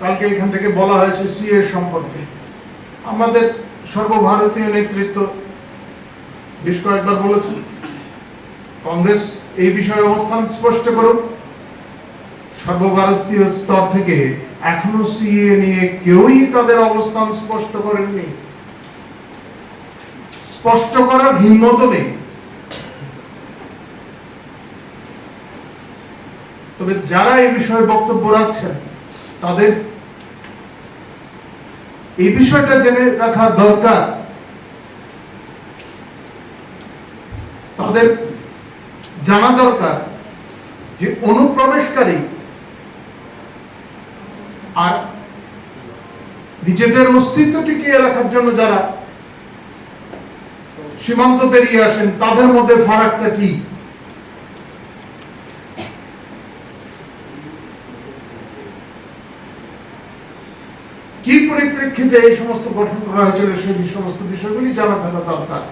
কালকে এখান থেকে বলা হয়েছে সিএ সম্পর্কে। আমাদের সর্বভারতীয় নেতৃত্ব বেশ কয়েকবার বলেছেন, কংগ্রেস এই বিষয়ে অবস্থান স্পষ্ট করুক। সর্বভারতীয় স্তর থেকে এখনও সিএ নিয়ে কেউই তাদের অবস্থান স্পষ্ট করেননি। স্পষ্ট করার হিম্মত নেই। তবে যারা এই বিষয়ে বক্তব্য রাখছেন, তাদের এই বিষয়টা জেনে রাখা দরকার। তাদের জানা দরকার যে অনুপ্রবেশকারী আর নিজেদের অস্তিত্ব টিকিয়ে রাখার জন্য যারা সীমান্ত পেরিয়ে আসেন, তাদের মধ্যে ফারাকটা কি? কি পরিপ্রেক্ষিতে এই সমস্ত গঠন করা হয়েছিল সেই সমস্ত বিষয়গুলি জানা থাকা দরকার?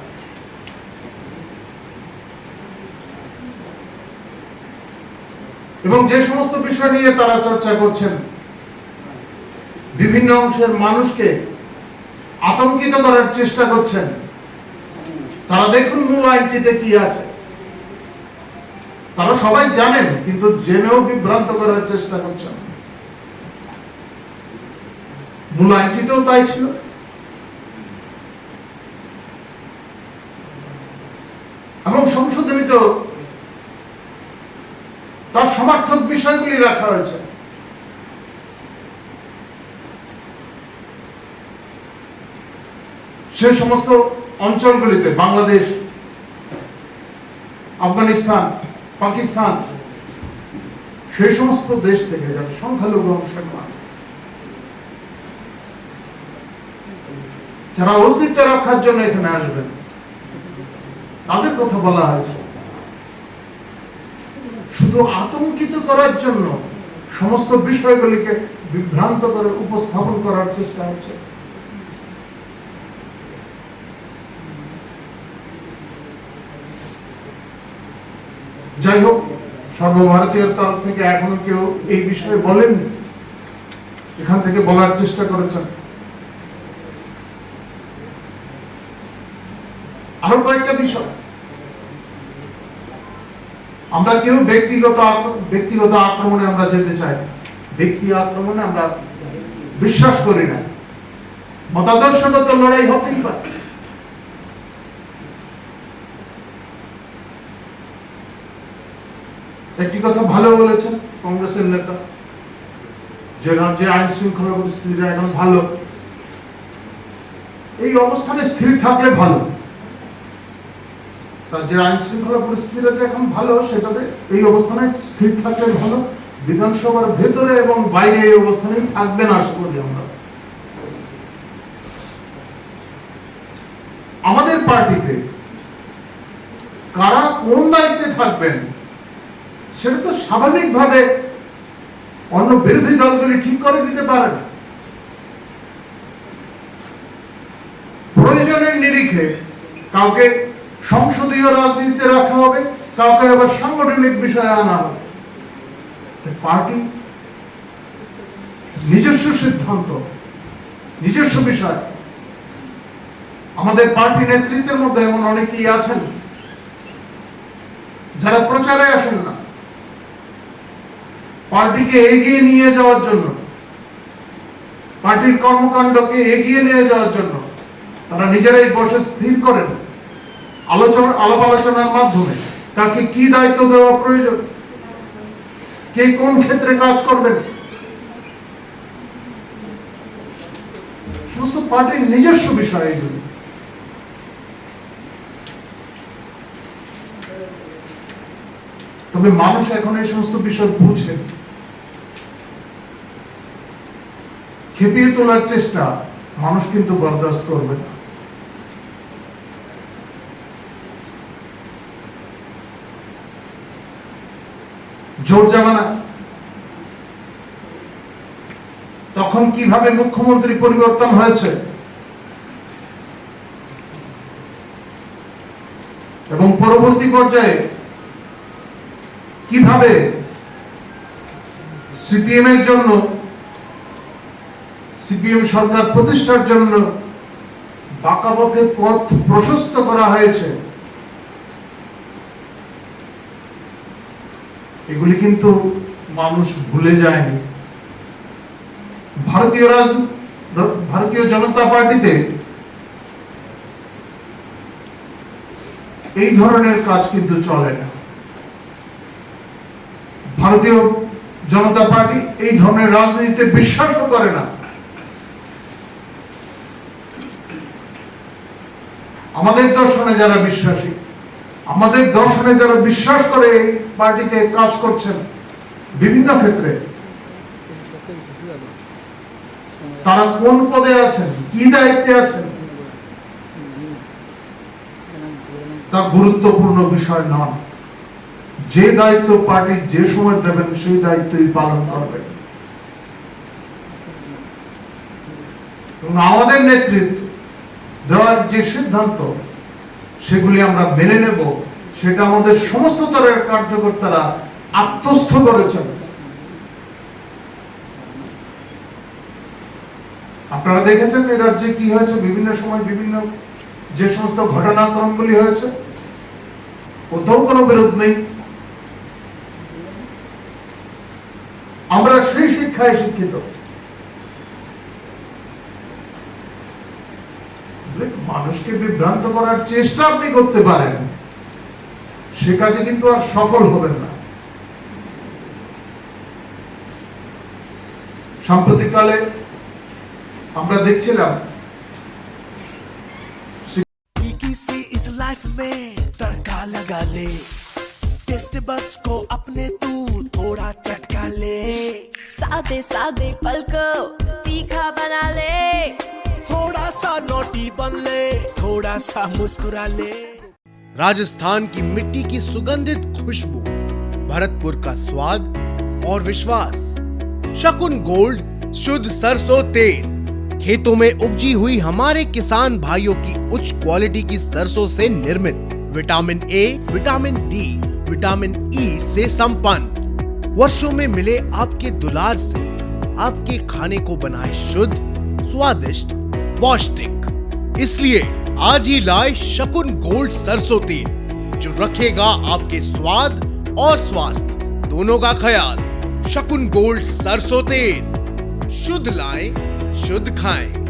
এবং যে সমস্ত বিষয় নিয়ে তারা চর্চা করছেন, বিভিন্ন অংশের মানুষকে আতঙ্কিত করার চেষ্টা করছেন, তারা দেখুন মূল আইনটিতে কি আছে। তারা সবাই জানেন, কিন্তু জেনেও বিভ্রান্ত করার চেষ্টা করছেন। মূল আইনটিতেও তাই ছিল। এবং সংশোধনীতেও তার সমার্থক বিষয়গুলি রাখা হয়েছে। সে সমস্ত অঞ্চলগুলিতে বাংলাদেশ, আফগানিস্তান, পাকিস্তান, সেই সমস্ত দেশ থেকে যারা সংখ্যালঘু অংশের মানুষ যারা অস্তিত্ব রক্ষার জন্য এখানে আসবেন, তাদের কথা বলা হয়েছে। শুধু আতঙ্কিত করার জন্য সমস্ত বিষয়গুলিকে বিভ্রান্ত করে, উপস্থাপন করার চেষ্টা হচ্ছে। যাই হোক সর্বভারতীয় তরফ থেকে এখনও কেউ এই বিষয়ে বলেননি। এখান থেকে বলার চেষ্টা করেছেন। আরও কয়েকটা বিষয়। আমরা কেউ ব্যক্তিগত ব্যক্তিগত আক্রমণে আমরা যেতে চাই না। ব্যক্তি আক্রমণে আমরা বিশ্বাস করি না। মতাদর্শগত লড়াই হতেই পারে। একটি কথা ভালো বলেছেন কংগ্রেসের নেতা, যে রাজ্যে আইন শৃঙ্খলা পরিস্থিতিটা এখন ভালো। এই অবস্থানে স্থির থাকলে ভালো। রাজ্যের আইন শৃঙ্খলা পরিস্থিতিটা যে এখন ভালো, সেটাতে এই অবস্থানে স্থির থাকলে ভালো। বিধানসভার ভেতরে এবং বাইরে এই অবস্থানেই থাকবেন আশা করি আমরা। আমাদের পার্টিতে কারা কোন দায়িত্বে থাকবেন, সেটা তো স্বাভাবিকভাবে অন্য বিরোধী দলগুলি ঠিক করে দিতে পারে না। প্রয়োজনের নিরিখে কাউকে সংসদীয় রাজনীতিতে রাখা হবে, কাউকে আবার সাংগঠনিক বিষয়ে আনা হবে। পার্টি নিজস্ব সিদ্ধান্ত, নিজস্ব বিষয়। আমাদের পার্টি নেতৃত্বের মধ্যে এমন অনেকেই আছেন, যারা প্রচারে আসেন না। পার্টিকে এগিয়ে নিয়ে যাওয়ার জন্য, পার্টির কর্মকাণ্ডকে এগিয়ে নিয়ে যাওয়ার জন্য, তারা নিজেরাই বসে স্থির করেন। আলোচনা, আলাপ আলোচনার মাধ্যমে। তাকে কি দায়িত্ব দেওয়া প্রয়োজন? কে কোন ক্ষেত্রে কাজ করবেন? সমস্ত পার্টির নিজস্ব বিষয় এগুলি। তবে মানুষ এখন এই সমস্ত বিষয় বুঝে। খেপিয়ে তোলার চেষ্টা মানুষ কিন্তু বরদাস্ত করবে না। জোর জামানা তখন কীভাবে মুখ্যমন্ত্রী পরিবর্তন হয়েছে? এবং পরবর্তী পর্যায়ে কীভাবে সিপিএম এর জন্য, সিপিএম সরকার প্রতিষ্ঠার জন্য বাঁকা পথে পথ প্রশস্ত করা হয়েছে? এগুলি কিন্তু মানুষ ভুলে যায়নি। ভারতীয় রাজ, ভারতীয় জনতা পার্টিতে এই ধরনের কাজ কিন্তু চলে না। ভারতীয় জনতা পার্টি এই ধরনের রাজনীতিতে বিশ্বাসও করে না। আমাদের দর্শনে যারা বিশ্বাসী আমাদের দর্শনে যারা বিশ্বাস করে এই পার্টিতে কাজ করছেন, বিভিন্ন ক্ষেত্রে, তারা কোন পদে আছেন, কি দায়িত্বে আছেন, তা গুরুত্বপূর্ণ বিষয় নন যে দায়িত্ব পার্টি যে সময় দেবেন, সেই দায়িত্বই পালন করবে। আমাদের নেতৃত্ব, দেওয়ার যে সিদ্ধান্ত সেগুলি আমরা মেনে নেব, সেটা আমাদের সমস্ত স্তরের কার্যকর্তারা আত্মস্থ করেছেন। আপনারা দেখেছেন এই রাজ্যে কি হয়েছে? বিভিন্ন সময় বিভিন্ন যে সমস্ত ঘটনাক্রমগুলি হয়েছে, কোথাও কোনো বিরোধ নেই। আমরা সেই শিক্ষায় শিক্ষিত। মানুষকে বিভ্রান্ত করার চেষ্টা আপনি করতে পারেন সে কাজে কিন্তু আর সফল হবেন না সাম্প্রতিককালে আমরা দেখছিলাম फीकी सी इस लाइफ में तड़का लगा ले टेस्ट बड्स को अपने तू थोड़ा चटका ले सादे सादे पल को तीखा बना ले थोड़ा सा नोटी बन ले थोड़ा सा मुस्कुरा ले राजस्थान की मिट्टी की सुगंधित खुशबू, भरतपुर का स्वाद और विश्वास। शकुन गोल्ड, शुद्ध सरसों तेल। खेतों में उपजी हुई हमारे किसान भाइयों की उच्च क्वालिटी की सरसों से निर्मित। Vitamin A vitamin D vitamin E से संपन्न। वर्षों में मिले आपके दुलार से आपके खाने को बनाए शुद्ध, स्वादिष्ट पौष्टिक इसलिए आज ही लाए शकुन गोल्ड सरसों तेल जो रखेगा आपके स्वाद और स्वास्थ्य। दोनों का ख्याल, शकुन गोल्ड सरसों तेल शुद्ध लाए, शुद्ध खाएँ।